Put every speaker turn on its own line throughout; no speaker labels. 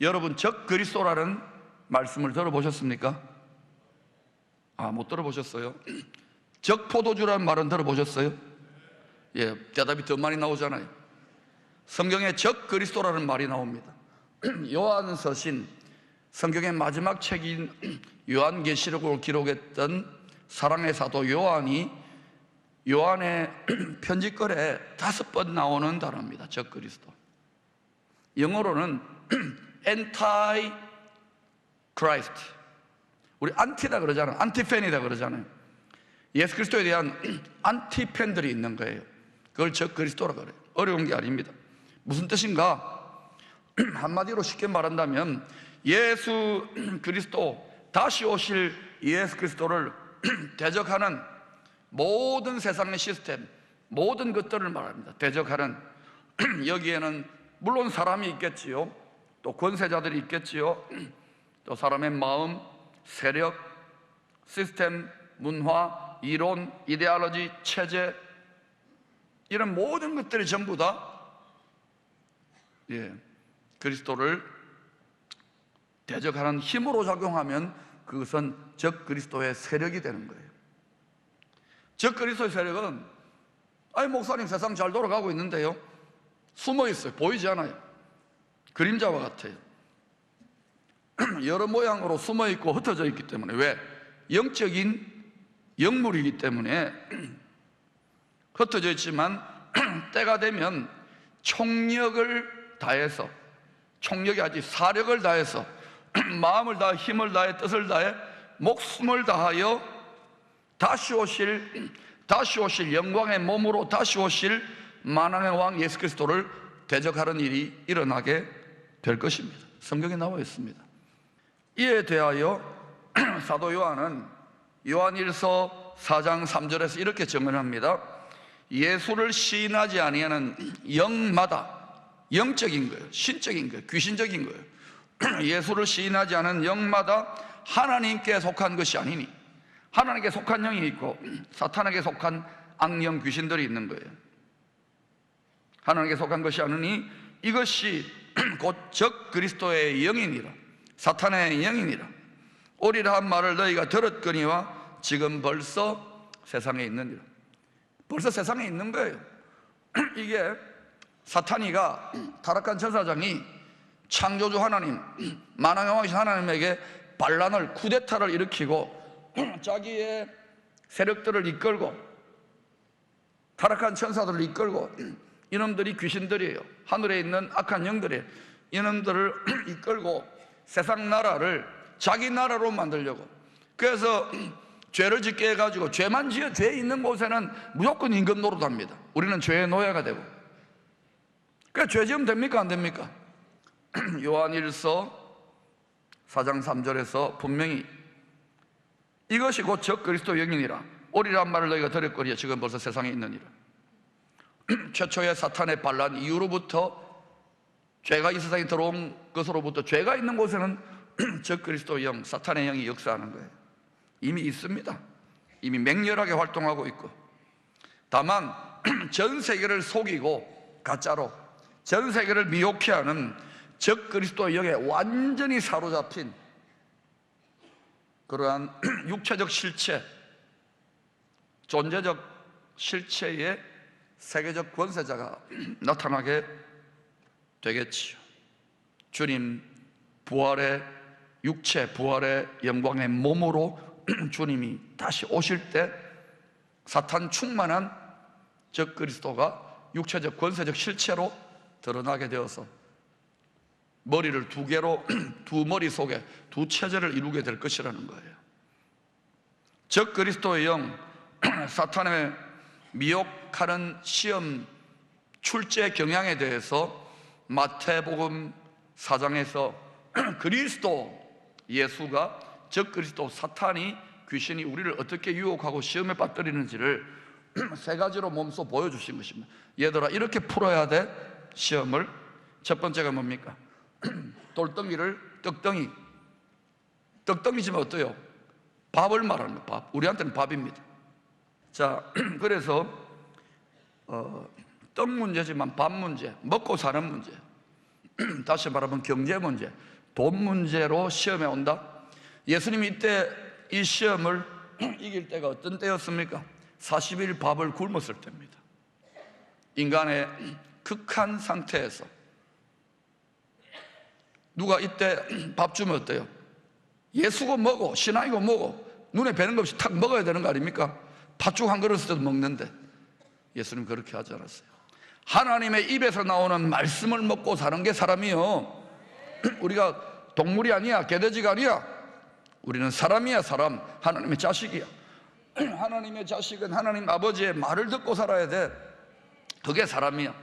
여러분 적 그리스도라는 말씀을 들어보셨습니까? 아, 못 들어보셨어요? 적 포도주라는 말은 들어보셨어요? 예, 대답이 더 많이 나오잖아요. 성경에 적 그리스도라는 말이 나옵니다. 요한 서신 성경의 마지막 책인 요한계시록을 기록했던 사랑의 사도 요한이 요한의 편지글에 다섯 번 나오는 단어입니다. 적 그리스도. 영어로는 anti Christ. 우리 안티다 그러잖아요. 안티팬이다 그러잖아요. 예수 그리스도에 대한 안티팬들이 있는 거예요. 그걸 적 그리스도라 그래요. 어려운 게 아닙니다. 무슨 뜻인가? 한마디로 쉽게 말한다면 예수 그리스도 다시 오실 예수 그리스도를 대적하는 모든 세상의 시스템, 모든 것들을 말합니다. 대적하는 여기에는 물론 사람이 있겠지요. 또 권세자들이 있겠지요. 또 사람의 마음, 세력, 시스템, 문화, 이론, 이데올로지, 체제 이런 모든 것들이 전부 다 예, 그리스도를 대적하는 힘으로 작용하면 그것은 적 그리스도의 세력이 되는 거예요. 적 그리스도의 세력은 아니 목사님 세상 잘 돌아가고 있는데요. 숨어 있어요. 보이지 않아요. 그림자와 같아요. 여러 모양으로 숨어 있고 흩어져 있기 때문에 왜? 영적인 영물이기 때문에 흩어져 있지만 때가 되면 총력을 다해서 총력이 아직 사력을 다해서 마음을 다해 힘을 다해 뜻을 다해 목숨을 다하여 다시 오실 다시 오실 영광의 몸으로 다시 오실 만왕의 왕 예수 그리스도를 대적하는 일이 일어나게 될 것입니다. 성경에 나와 있습니다. 이에 대하여 사도 요한은 요한일서 4장 3절에서 이렇게 증언합니다. 예수를 시인하지 아니하는 영마다 영적인 거예요. 신적인 거예요. 귀신적인 거예요. 예수를 시인하지 않은 영마다 하나님께 속한 것이 아니니 하나님께 속한 영이 있고 사탄에게 속한 악령 귀신들이 있는 거예요. 하나님께 속한 것이 아니니 이것이 곧 적 그리스도의 영이니라. 사탄의 영이니라. 오리라 한 말을 너희가 들었거니와 지금 벌써 세상에 있느니라. 벌써 세상에 있는 거예요. 이게 사탄이가 타락한 천사장이 창조주 하나님 만왕의 왕이신 하나님에게 반란을 쿠데타를 일으키고 자기의 세력들을 이끌고 타락한 천사들을 이끌고 이놈들이 귀신들이에요. 하늘에 있는 악한 영들이에요. 이놈들을 이끌고 세상 나라를 자기 나라로 만들려고. 그래서 죄를 짓게 해가지고 죄만 지어 죄 있는 곳에는 무조건 임금 노릇합니다. 우리는 죄의 노예가 되고. 그러니까 죄 지으면 됩니까? 안 됩니까? 요한일서 4장 3절에서 분명히 이것이 곧 적 그리스도 영이니라. 오리란 말을 너희가 들었거리에 지금 벌써 세상에 있느니라. 최초의 사탄의 반란 이후로부터 죄가 이 세상에 들어온 것으로부터 죄가 있는 곳에는 적 그리스도 영, 사탄의 영이 역사하는 거예요. 이미 있습니다. 이미 맹렬하게 활동하고 있고. 다만 전 세계를 속이고 가짜로 전 세계를 미혹해 하는 적 그리스도 영에 완전히 사로잡힌 그러한 육체적 실체, 존재적 실체의 세계적 권세자가 나타나게 되겠지요. 주님 부활의 육체, 부활의 영광의 몸으로 주님이 다시 오실 때 사탄 충만한 적 그리스도가 육체적 권세적 실체로 드러나게 되어서 머리를 두 개로 두 머리 속에 두 체제를 이루게 될 것이라는 거예요. 적 그리스도의 영, 사탄의 미혹하는 시험 출제 경향에 대해서 마태복음 4장에서 그리스도 예수가 적 그리스도 사탄이 귀신이 우리를 어떻게 유혹하고 시험에 빠뜨리는지를 세 가지로 몸소 보여주신 것입니다. 얘들아 이렇게 풀어야 돼 시험을 첫 번째가 뭡니까? 돌덩이를 떡덩이 떡덩이지만 어때요? 밥을 말하는 거 밥. 우리한테는 밥입니다. 자, 그래서 어, 떡 문제지만 밥 문제, 먹고 사는 문제. 다시 말하면 경제 문제, 돈 문제로 시험에 온다. 예수님이 이때 이 시험을 이길 때가 어떤 때였습니까? 40일 밥을 굶었을 때입니다. 인간의 극한 상태에서 누가 이때 밥 주면 어때요? 예수고 뭐고 신앙이고 뭐고 눈에 뵈는 것 없이 탁 먹어야 되는 거 아닙니까? 팥죽 한 그릇 도 먹는데 예수님 그렇게 하지 않았어요. 하나님의 입에서 나오는 말씀을 먹고 사는 게 사람이요. 우리가 동물이 아니야, 개돼지가 아니야. 우리는 사람이야, 사람. 하나님의 자식이야. 하나님의 자식은 하나님 아버지의 말을 듣고 살아야 돼. 그게 사람이야.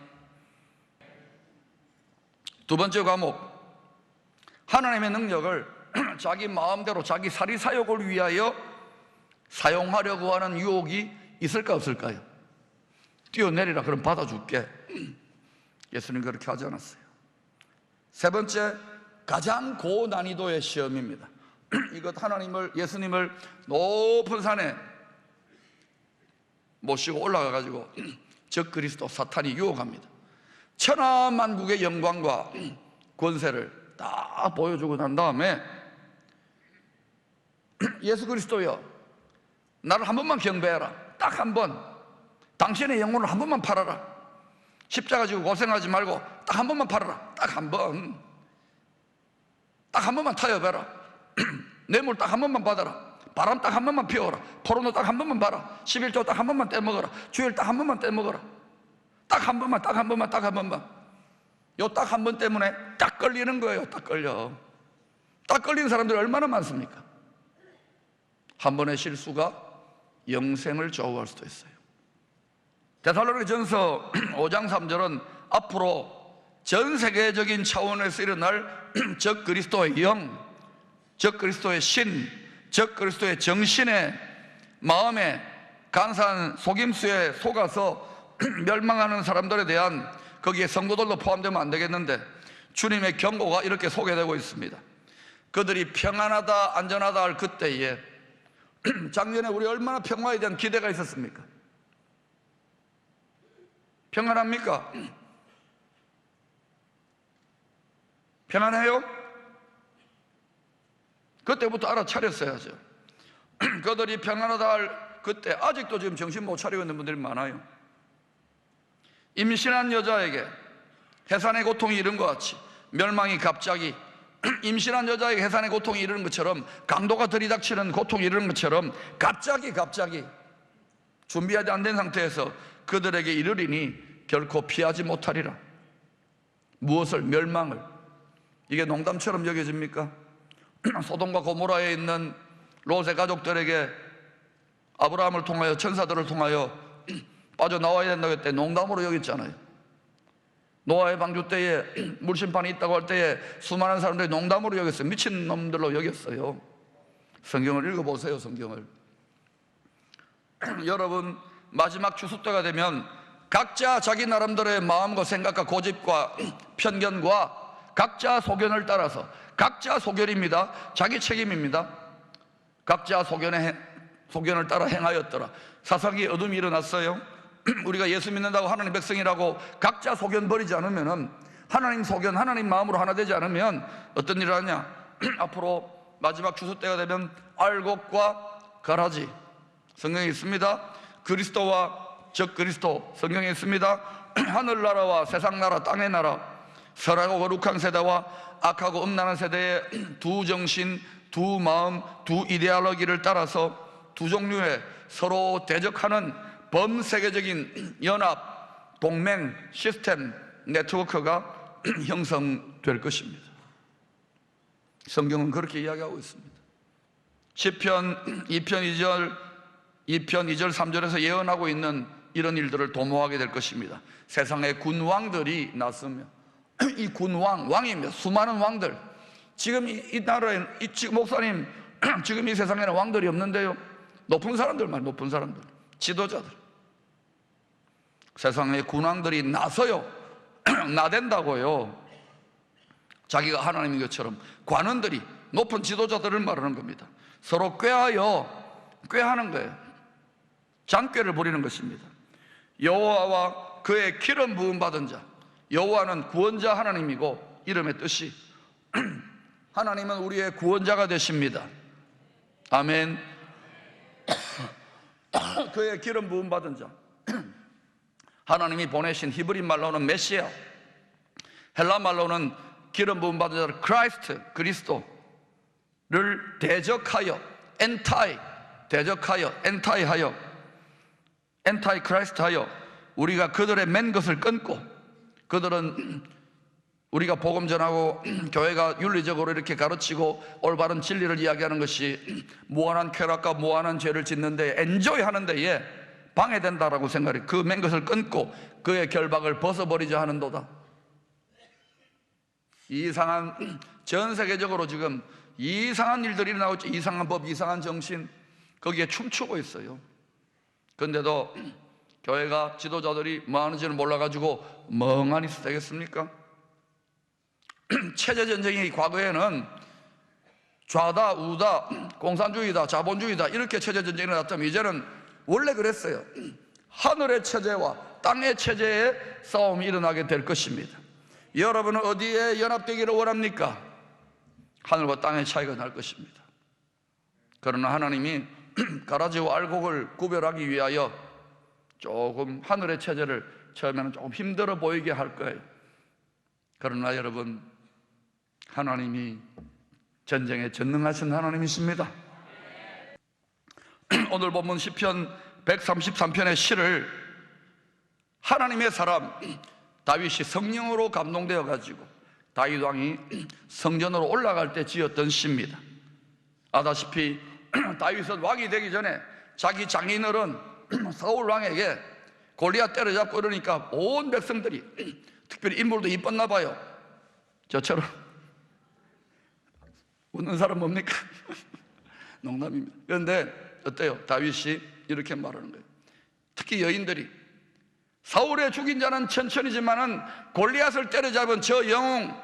두 번째 과목. 하나님의 능력을 자기 마음대로 자기 사리 사욕을 위하여 사용하려고 하는 유혹이 있을까 없을까요? 뛰어내리라 그럼 받아줄게. 예수님 그렇게 하지 않았어요. 세 번째 가장 고난이도의 시험입니다. 이것 하나님을 예수님을 높은 산에 모시고 올라가 가지고 적 그리스도 사탄이 유혹합니다. 천하만국의 영광과 권세를 다 보여주고 난 다음에 예수 그리스도여 나를 한 번만 경배해라. 딱 한 번. 당신의 영혼을 한 번만 팔아라. 십자가 지고 고생하지 말고 딱 한 번만 팔아라. 딱 한 번. 딱 한 번만 타협해라. 뇌물 딱 한 번만 받아라. 바람 딱 한 번만 피워라. 포로노 딱 한 번만 봐라. 11조 딱 한 번만 떼먹어라. 주일 딱 한 번만 떼먹어라. 딱 한 번만, 딱 한 번만, 딱 한 번만. 요 딱 한 번 때문에 딱 걸리는 거예요. 딱 걸려. 딱 걸리는 사람들이 얼마나 많습니까? 한 번의 실수가 영생을 좌우할 수도 있어요. 데살로니가 전서 5장 3절은 앞으로 전 세계적인 차원에서 일어날 적 그리스도의 영, 적 그리스도의 신, 적 그리스도의 정신에 마음에 간사한 속임수에 속아서 멸망하는 사람들에 대한 거기에 성도들도 포함되면 안 되겠는데 주님의 경고가 이렇게 소개되고 있습니다. 그들이 평안하다 안전하다 할 그때에 작년에 우리 얼마나 평화에 대한 기대가 있었습니까? 평안합니까? 평안해요? 그때부터 알아차렸어야죠. 그들이 평안하다 할 그때 아직도 지금 정신 못 차리고 있는 분들이 많아요. 임신한 여자에게 해산의 고통이 이른 것 같이 멸망이 갑자기 임신한 여자에게 해산의 고통이 이르는 것처럼 강도가 들이닥치는 고통이 이르는 것처럼 갑자기 갑자기 준비하지 안된 상태에서 그들에게 이르리니 결코 피하지 못하리라. 무엇을 멸망을 이게 농담처럼 여겨집니까? 소돔과 고모라에 있는 롯의 가족들에게 아브라함을 통하여 천사들을 통하여 빠져나와야 된다고 했때 농담으로 여겼잖아요. 노아의 방주 때에 물심판이 있다고 할 때에 수많은 사람들이 농담으로 여겼어요. 미친 놈들로 여겼어요. 성경을 읽어보세요, 성경을. 여러분, 마지막 추수 때가 되면 각자 자기 나름대로의 마음과 생각과 고집과 편견과 각자 소견을 따라서 각자 소견입니다. 자기 책임입니다. 각자 소견의 소견을 따라 행하였더라. 사상의 어둠이 일어났어요. 우리가 예수 믿는다고 하나님 백성이라고 각자 소견 버리지 않으면은 하나님 소견, 하나님 마음으로 하나 되지 않으면 어떤 일을 하냐? 앞으로 마지막 주소 때가 되면 알곡과 가라지 성경에 있습니다. 그리스도와 적 그리스도 성경에 있습니다. 하늘나라와 세상나라, 땅의 나라, 설하고 거룩한 세대와 악하고 음란한 세대의 두 정신, 두 마음, 두 이데올로기를 따라서 두 종류의 서로 대적하는 범세계적인 연합, 동맹, 시스템, 네트워크가 형성될 것입니다. 성경은 그렇게 이야기하고 있습니다. 10편 2편 2절 2편 2절 3절에서 예언하고 있는 이런 일들을 도모하게 될 것입니다. 세상에 군왕들이 났으며 이 군왕, 왕입니다. 수많은 왕들. 지금 이, 이 나라에 이 지금 목사님 지금 이 세상에는 왕들이 없는데요. 높은 사람들만 높은 사람들, 지도자들. 세상에 군왕들이 나서요. 나댄다고요. 자기가 하나님인 것처럼 관원들이 높은 지도자들을 말하는 겁니다. 서로 꾀하여 꾀하는 거예요. 장꾀를 부리는 것입니다. 여호와와 그의 기름 부음 받은 자. 여호와는 구원자 하나님이고 이름의 뜻이 하나님은 우리의 구원자가 되십니다. 아멘. 그의 기름 부음 받은 자. 하나님이 보내신 히브리 말로는 메시아, 헬라 말로는 기름 부음 받은 자 크라이스트 그리스도를 대적하여 엔타이 대적하여 엔타이하여 엔타이 크라이스트하여 우리가 그들의 맨 것을 끊고 그들은 우리가 복음 전하고 교회가 윤리적으로 이렇게 가르치고 올바른 진리를 이야기하는 것이 무한한 쾌락과 무한한 죄를 짓는데 엔조이 하는 데에 방해된다라고 생각해. 그맨 것을 끊고 그의 결박을 벗어버리자 하는도다. 이상한 전 세계적으로 지금 이상한 일들이 일어나고 있죠 이상한 법, 이상한 정신. 거기에 춤추고 있어요. 근데도 교회가 지도자들이 뭐 하는지는 몰라가지고 멍하니 되겠습니까? 체제 전쟁이 과거에는 좌다 우다 공산주의다 자본주의다 이렇게 체제 전쟁이 일어났다면 이제는 원래 그랬어요 하늘의 체제와 땅의 체제의 싸움이 일어나게 될 것입니다 여러분은 어디에 연합되기를 원합니까? 하늘과 땅의 차이가 날 것입니다 그러나 하나님이 가라지와 알곡을 구별하기 위하여 조금 하늘의 체제를 처음에는 조금 힘들어 보이게 할 거예요 그러나 여러분 하나님이 전쟁에 전능하신 하나님이십니다. 오늘 본문 시편 133편의 시를 하나님의 사람 다윗이 성령으로 감동되어 가지고 다윗 왕이 성전으로 올라갈 때 지었던 시입니다. 아다시피 다윗은 왕이 되기 전에 자기 장인어른 사울 왕에게 골리앗 때려잡고 이러니까 온 백성들이 특별히 인물도 이뻤나 봐요. 저처럼 웃는 사람 뭡니까? 농담입니다. 그런데 어때요? 다윗이 이렇게 말하는 거예요. 특히 여인들이 사울의 죽인 자는 천천히지만은 골리앗을 때려잡은 저 영웅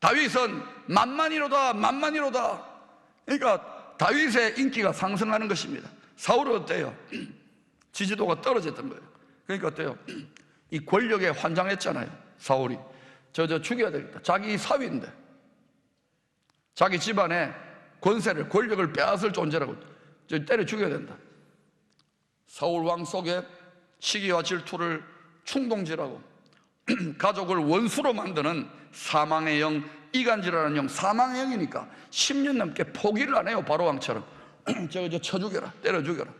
다윗은 만만이로다 만만이로다. 그러니까 다윗의 인기가 상승하는 것입니다. 사울은 어때요? 지지도가 떨어졌던 거예요. 그러니까 어때요? 이 권력에 환장했잖아요. 사울이 저 저 죽여야 되겠다. 자기 사위인데 자기 집안의 권세를 권력을 빼앗을 존재라고 저 때려 죽여야 된다. 사울 왕 속에 시기와 질투를 충동질하고 가족을 원수로 만드는 사망의 영, 이간질하는 영, 사망의 영이니까 10년 넘게 포기를 안 해요. 바로 왕처럼 저거 저 쳐 죽여라, 때려 죽여라.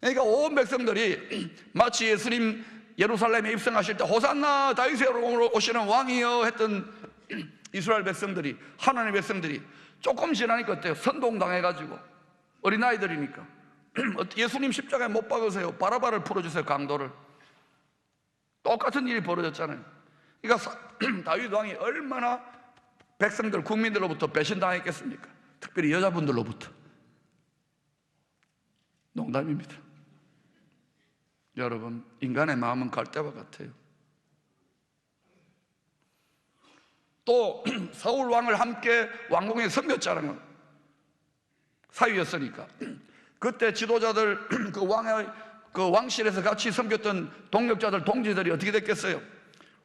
그러니까 온 백성들이 마치 예수님 예루살렘에 입성하실 때 호산나 다윗의 으로 오시는 왕이여 했던 이스라엘 백성들이 하나님의 백성들이 조금 지나니까 어때요? 선동당해가지고 어린아이들이니까. 예수님 십자가에 못 박으세요? 바라바를 풀어주세요 강도를. 똑같은 일이 벌어졌잖아요. 그러니까 사- 다윗 왕이 얼마나 백성들 국민들로부터 배신당했겠습니까? 특별히 여자분들로부터. 농담입니다. 여러분 인간의 마음은 갈대와 같아요. 또 사울 왕을 함께 왕궁에 섬겼잖아요. 사위였으니까. 그때 지도자들 그 왕의 그 왕실에서 같이 섬겼던 동력자들 동지들이 어떻게 됐겠어요?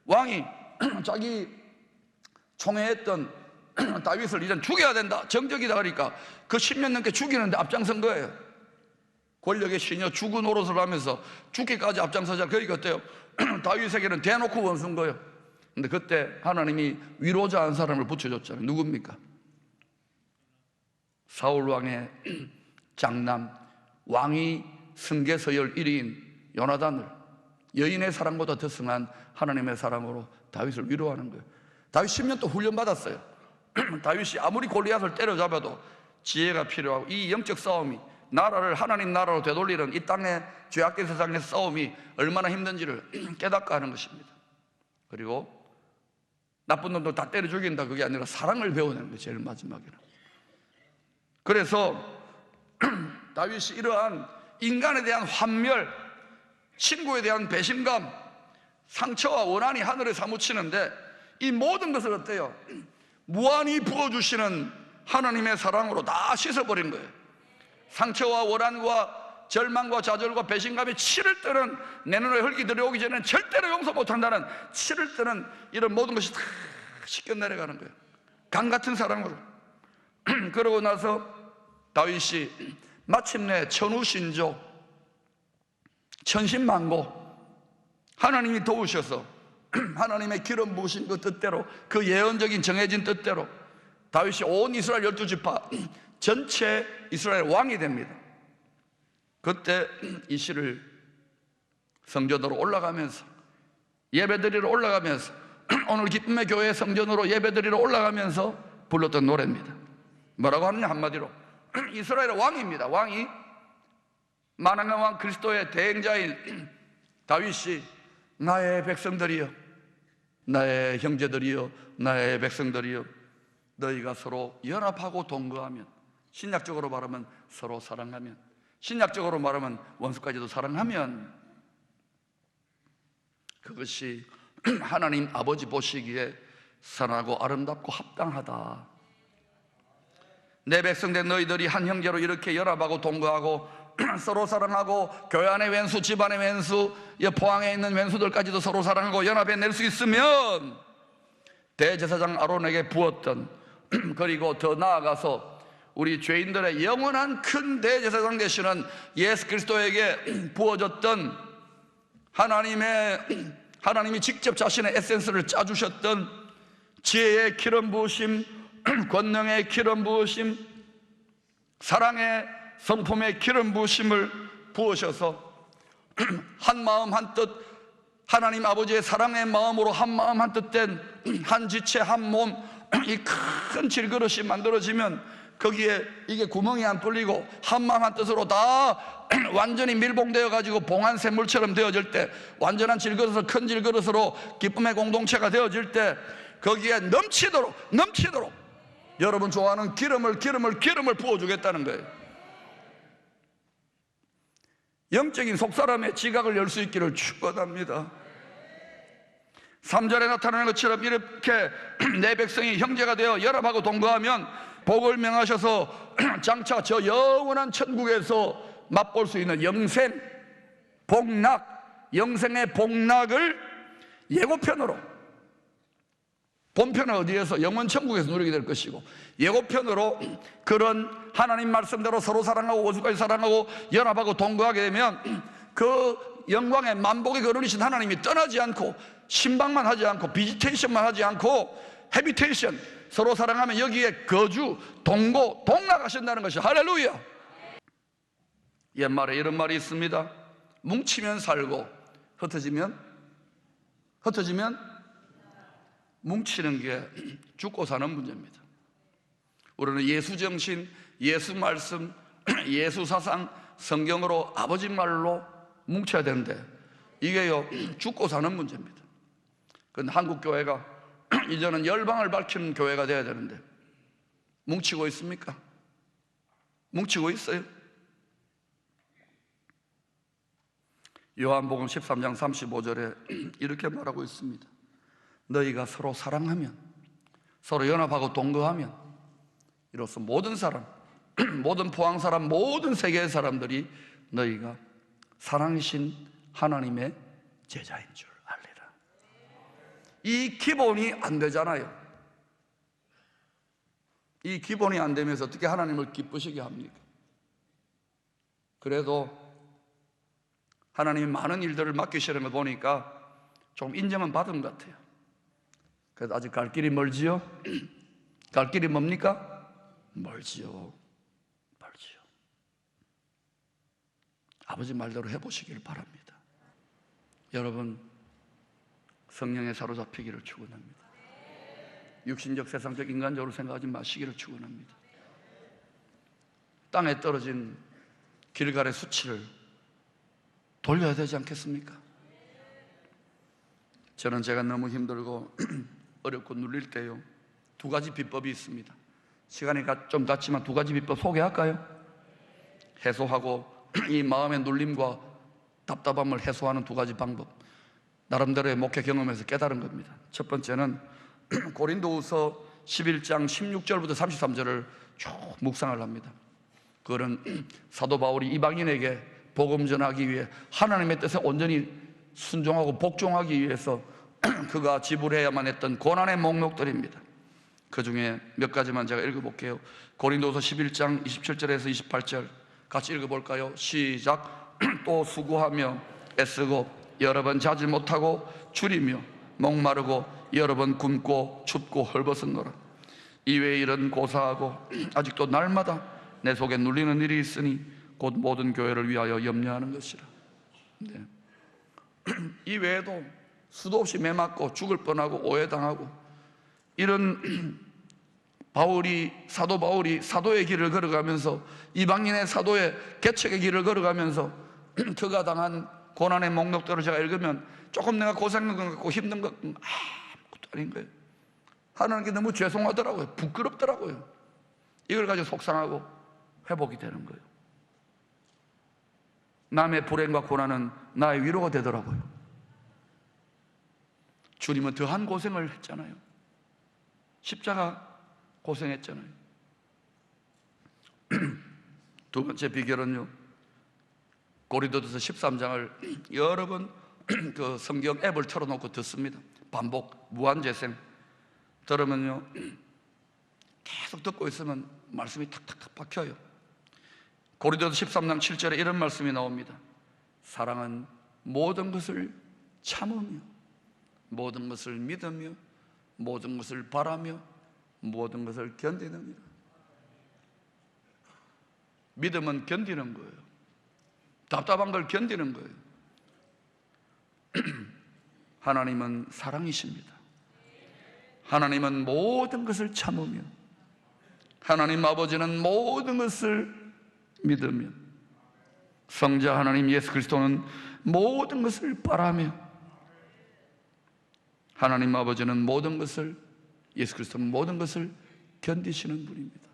왕이 자기 총애했던 다윗을 이젠 죽여야 된다. 정적이다 그러니까 그 10년 넘게 죽이는데 앞장선 거예요. 권력의 신여 죽은 노릇을 하면서 죽기까지 앞장서자. 그러니까 어때요? 다윗에게는 대놓고 원수인 거예요. 근데 그때 하나님이 위로자 한 사람을 붙여줬잖아요. 누굽니까? 사울 왕의 장남 왕이 승계서열 1위인 요나단을 여인의 사랑보다 더 승한 하나님의 사랑으로 다윗을 위로하는 거예요. 다윗 10년 또 훈련 받았어요. 다윗이 아무리 골리앗을 때려잡아도 지혜가 필요하고 이 영적 싸움이 나라를 하나님 나라로 되돌리는 이 땅의 죄악된 세상의 싸움이 얼마나 힘든지를 깨닫고 하는 것입니다. 그리고 나쁜 놈도 다 때려 죽인다 그게 아니라 사랑을 배우는 게 제일 마지막에는. 그래서 다윗이 이러한 인간에 대한 환멸, 친구에 대한 배신감, 상처와 원한이 하늘에 사무치는데 이 모든 것을 어때요? 무한히 부어주시는 하나님의 사랑으로 다 씻어버린 거예요. 상처와 원한과 절망과 좌절과 배신감이 치를 때는 내 눈에 흙이 들어오기 전에 절대로 용서 못한다는 치를 때는 이런 모든 것이 다 씻겨 내려가는 거예요. 강 같은 사랑으로. 그러고 나서 다윗이 마침내 천우신조 천신만고 하나님이 도우셔서 하나님의 기름 부으신 그 뜻대로 그 예언적인 정해진 뜻대로 다윗이 온 이스라엘 열두 지파 전체 이스라엘 왕이 됩니다. 그때 이 시를 성전으로 올라가면서 예배드리러 올라가면서 오늘 기쁨의 교회 성전으로 예배드리러 올라가면서 불렀던 노래입니다. 뭐라고 하느냐 한마디로 이스라엘의 왕입니다. 왕이 만왕의 왕 그리스도의 대행자인 다윗이 나의 백성들이여 나의 형제들이여 나의 백성들이여 너희가 서로 연합하고 동거하면 신약적으로 말하면 서로 사랑하면 신약적으로 말하면 원수까지도 사랑하면 그것이 하나님 아버지 보시기에 선하고 아름답고 합당하다. 내 백성된 너희들이 한 형제로 이렇게 연합하고 동거하고 서로 사랑하고 교회 안의 왼수, 집안의 왼수, 이 포항에 있는 왼수들까지도 서로 사랑하고 연합해 낼 수 있으면 대제사장 아론에게 부었던 그리고 더 나아가서 우리 죄인들의 영원한 큰 대제사장 되시는 예수 그리스도에게 부어졌던 하나님의 하나님이 직접 자신의 에센스를 짜주셨던 지혜의 기름 부으심, 권능의 기름 부으심, 사랑의 성품의 기름 부으심을 부으셔서 한 마음 한 뜻 하나님 아버지의 사랑의 마음으로 한 마음 한 뜻된 한 지체 한 몸 이 큰 질그릇이 만들어지면 거기에 이게 구멍이 안 뚫리고 한 마음 한 뜻으로 다 완전히 밀봉되어 가지고 봉한 샘물처럼 되어질 때 완전한 질그릇으로 큰 질그릇으로 기쁨의 공동체가 되어질 때 거기에 넘치도록 넘치도록 여러분 좋아하는 기름을 기름을 기름을 부어주겠다는 거예요. 영적인 속사람의 지각을 열 수 있기를 축원합니다. 3절에 나타나는 것처럼 이렇게 내 백성이 형제가 되어 연합하고 동거하면 복을 명하셔서 장차 저 영원한 천국에서 맛볼 수 있는 영생, 복락, 영생의 복락을 예고편으로 본편은 어디에서? 영원 천국에서 누리게 될 것이고 예고편으로 그런 하나님 말씀대로 서로 사랑하고 원수까지 사랑하고 연합하고 동거하게 되면 그 영광의 만복의 거론이신 하나님이 떠나지 않고 신방만 하지 않고 비지테이션만 하지 않고 헤비테이션 서로 사랑하면 여기에 거주 동고 동락하신다는 것이 할렐루야. 옛말에 이런 말이 있습니다. 뭉치면 살고 흩어지면 흩어지면 뭉치는 게 죽고 사는 문제입니다. 우리는 예수 정신, 예수 말씀, 예수 사상, 성경으로 아버지 말로 뭉쳐야 되는데 이게요 죽고 사는 문제입니다. 근데 한국 교회가 이제는 열방을 밝히는 교회가 돼야 되는데 뭉치고 있습니까? 뭉치고 있어요? 요한복음 13장 35절에 이렇게 말하고 있습니다. 너희가 서로 사랑하면 서로 연합하고 동거하면 이로써 모든 사람 모든 포항 사람 모든 세계의 사람들이 너희가 사랑이신 하나님의 제자인 줄 알리라. 이 기본이 안 되잖아요. 이 기본이 안 되면서 어떻게 하나님을 기쁘시게 합니까? 그래도 하나님이 많은 일들을 맡기시는 걸 보니까 좀 인정은 받은 것 같아요 그래서 아직 갈 길이 멀지요? 갈 길이 뭡니까? 멀지요. 멀지요. 아버지 말대로 해보시길 바랍니다. 여러분, 성령에 사로잡히기를 축원합니다. 육신적 세상적 인간적으로 생각하지 마시기를 축원합니다. 땅에 떨어진 길갈의 수치를 돌려야 되지 않겠습니까? 저는 제가 너무 힘들고 어렵고 눌릴 때요. 두 가지 비법이 있습니다. 시간이 좀 닿지만 두 가지 비법 소개할까요? 해소하고 이 마음의 눌림과 답답함을 해소하는 두 가지 방법. 나름대로의 목회 경험에서 깨달은 겁니다. 첫 번째는 고린도후서 11장 16절부터 33절을 쭉 묵상을 합니다. 그거는 사도 바울이 이방인에게 복음 전하기 위해 하나님의 뜻에 온전히 순종하고 복종하기 위해서 그가 지불해야만 했던 고난의 목록들입니다. 그 중에 몇 가지만 제가 읽어볼게요. 고린도서 11장 27절에서 28절 같이 읽어볼까요? 시작. 또 수고하며 애쓰고 여러 번 자지 못하고 줄이며 목마르고 여러 번 굶고 춥고 헐벗었노라. 이외의 일은 고사하고 아직도 날마다 내 속에 눌리는 일이 있으니 곧 모든 교회를 위하여 염려하는 것이라. 네. 이 외에도 수도 없이 매맞고 죽을 뻔하고 오해당하고 이런 바울이 사도 바울이 사도의 길을 걸어가면서 이방인의 사도의 개척의 길을 걸어가면서 그가 당한 고난의 목록들을 제가 읽으면 조금 내가 고생한 것 같고 힘든 것 같고 아무것도 아닌 거예요. 하나님께 너무 죄송하더라고요. 부끄럽더라고요. 이걸 가지고 속상하고 회복이 되는 거예요. 남의 불행과 고난은 나의 위로가 되더라고요. 주님은 더한 고생을 했잖아요. 십자가 고생했잖아요. 두 번째 비결은요. 고린도서 13장을 여러 번 그 성경 앱을 틀어놓고 듣습니다. 반복 무한 재생 들으면요 계속 듣고 있으면 말씀이 탁탁탁 박혀요. 고린도서 13장 7절에 이런 말씀이 나옵니다. 사랑은 모든 것을 참으며 모든 것을 믿으며 모든 것을 바라며 모든 것을 견디느니라. 믿음은 견디는 거예요. 답답한 걸 견디는 거예요. 하나님은 사랑이십니다. 하나님은 모든 것을 참으며 하나님 아버지는 모든 것을 믿으며 성자 하나님 예수 그리스도는 모든 것을 바라며 하나님 아버지는 모든 것을 예수 그리스도는 모든 것을 견디시는 분입니다.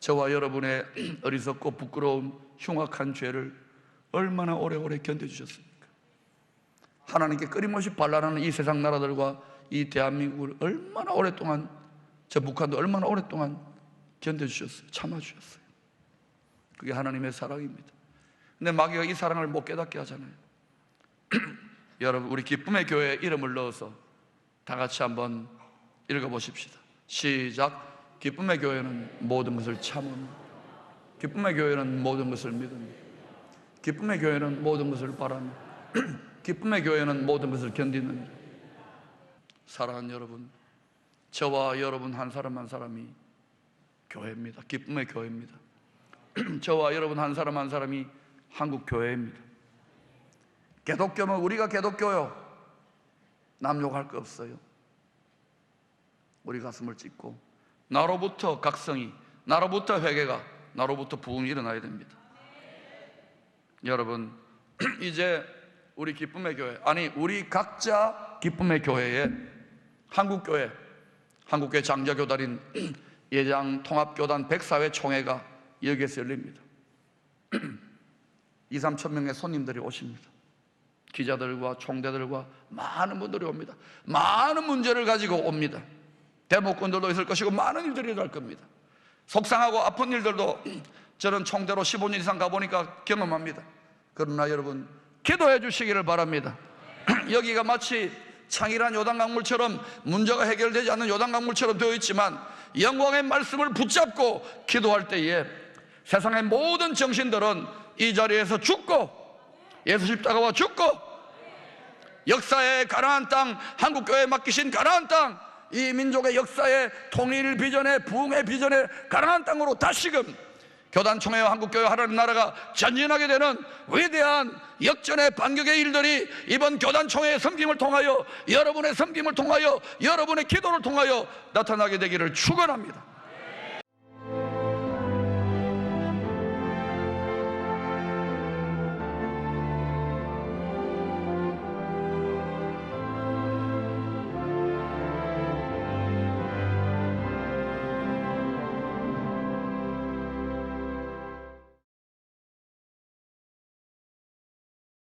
저와 여러분의 어리석고 부끄러운 흉악한 죄를 얼마나 오래오래 견뎌주셨습니까? 하나님께 끊임없이 반란하는 이 세상 나라들과 이 대한민국을 얼마나 오랫동안 저 북한도 얼마나 오랫동안 견뎌주셨어요. 참아주셨어요. 그게 하나님의 사랑입니다. 근데 마귀가 이 사랑을 못 깨닫게 하잖아요. 여러분, 우리 기쁨의 교회 이름을 넣어서 다 같이 한번 읽어보십시다. 시작. 기쁨의 교회는 모든 것을 참으며, 기쁨의 교회는 모든 것을 믿으며, 기쁨의 교회는 모든 것을 바라며, 기쁨의 교회는 모든 것을 견디느니라. 사랑하는 여러분, 저와 여러분 한 사람 한 사람이 교회입니다. 기쁨의 교회입니다. 저와 여러분 한 사람 한 사람이 한국 교회입니다. 개독교면 우리가 개독교요. 남 욕할 거 없어요. 우리 가슴을 찢고 나로부터 각성이, 나로부터 회개가, 나로부터 부흥이 일어나야 됩니다. 여러분, 이제 우리 기쁨의 교회, 아니 우리 각자 기쁨의 교회에 한국 교회, 한국 교회 장자 교단인 예장 통합 교단 백사회 총회가 여기에서 열립니다. 2, 3천 명의 손님들이 오십니다. 기자들과 총대들과 많은 분들이 옵니다. 많은 문제를 가지고 옵니다. 대목꾼들도 있을 것이고 많은 일들이 일어날 겁니다. 속상하고 아픈 일들도 저는 총대로 15년 이상 가보니까 경험합니다. 그러나 여러분 기도해 주시기를 바랍니다. 여기가 마치 창이란 요단강물처럼 문제가 해결되지 않는 요단강물처럼 되어 있지만 영광의 말씀을 붙잡고 기도할 때에 세상의 모든 정신들은 이 자리에서 죽고 예수 십자가와 죽고 역사의 가나안 땅 한국 교회에 맡기신 가나안 땅 이 민족의 역사의 통일 비전의 부흥의 비전의 가나안 땅으로 다시금 교단총회와 한국교회 하나님 나라가 전진하게 되는 위대한 역전의 반격의 일들이 이번 교단총회의 섬김을 통하여 여러분의 섬김을 통하여 여러분의 기도를 통하여 나타나게 되기를 축원합니다.